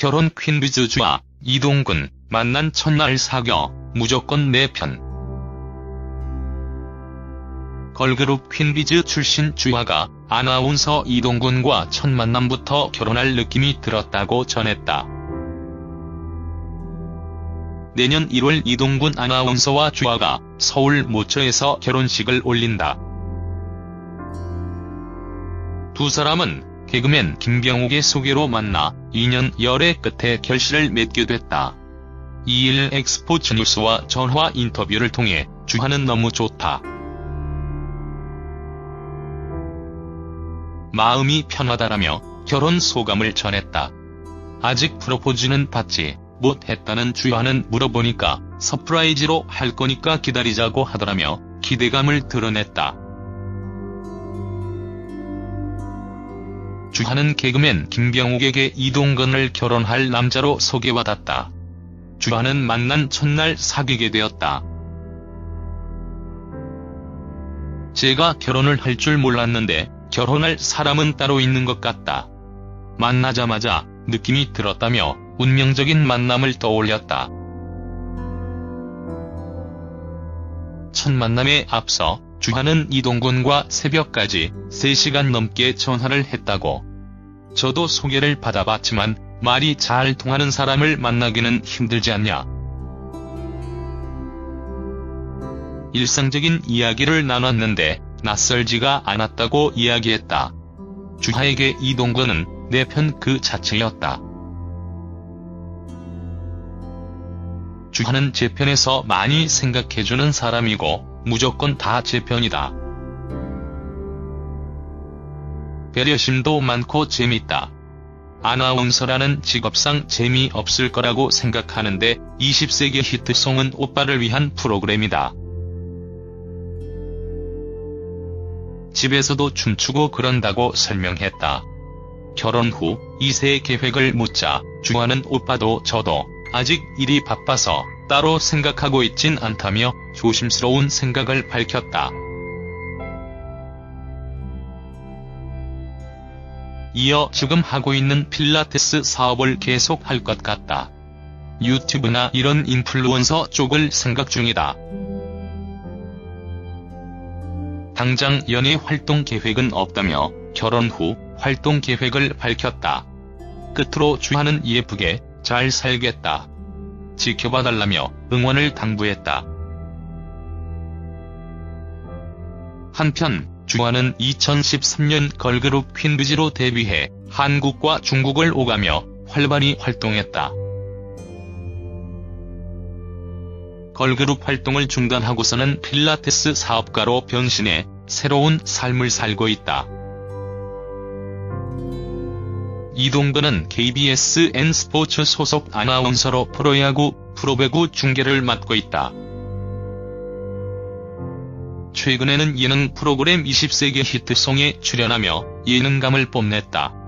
결혼 퀸비즈 주아 이동근 만난 첫날 사겨 무조건 내 편. 걸그룹 퀸비즈 출신 주아가 아나운서 이동근과 첫 만남부터 결혼할 느낌이 들었다고 전했다. 내년 1월 이동근 아나운서와 주아가 서울 모처에서 결혼식을 올린다. 두 사람은 개그맨 김병욱의 소개로 만나 2년 열애 끝에 결실을 맺게 됐다. 2일 엑스포츠 뉴스와 전화 인터뷰를 통해 주하는 너무 좋다. 마음이 편하다라며 결혼 소감을 전했다. 아직 프로포즈는 받지 못했다는 주하는 물어보니까 서프라이즈로 할 거니까 기다리자고 하더라며 기대감을 드러냈다. 주하는 개그맨 김병욱에게 이동건을 결혼할 남자로 소개받았다. 주하는 만난 첫날 사귀게 되었다. 제가 결혼을 할 줄 몰랐는데 결혼할 사람은 따로 있는 것 같다. 만나자마자 느낌이 들었다며 운명적인 만남을 떠올렸다. 첫 만남에 앞서 주하는 이동근과 새벽까지 3시간 넘게 전화를 했다고. 저도 소개를 받아봤지만 말이 잘 통하는 사람을 만나기는 힘들지 않냐. 일상적인 이야기를 나눴는데 낯설지가 않았다고 이야기했다. 주하에게 이동근은 내 편 그 자체였다. 주하는 제 편에서 많이 생각해주는 사람이고 무조건 다 제 편이다. 배려심도 많고 재밌다. 아나운서라는 직업상 재미없을 거라고 생각하는데 20세기 히트송은 오빠를 위한 프로그램이다. 집에서도 춤추고 그런다고 설명했다. 결혼 후 2세 계획을 묻자 주하는 오빠도 저도 아직 일이 바빠서 따로 생각하고 있진 않다며 조심스러운 생각을 밝혔다. 이어 지금 하고 있는 필라테스 사업을 계속할 것 같다. 유튜브나 이런 인플루언서 쪽을 생각 중이다. 당장 연예 활동 계획은 없다며 결혼 후 활동 계획을 밝혔다. 끝으로 주하는 예쁘게 잘 살겠다. 지켜봐 달라며 응원을 당부했다. 한편 주하는 2013년 걸그룹 퀸비즈로 데뷔해 한국과 중국을 오가며 활발히 활동했다. 걸그룹 활동을 중단하고서는 필라테스 사업가로 변신해 새로운 삶을 살고 있다. 이동근은 KBS N스포츠 소속 아나운서로 프로야구, 프로배구 중계를 맡고 있다. 최근에는 예능 프로그램 20세기 히트송에 출연하며 예능감을 뽐냈다.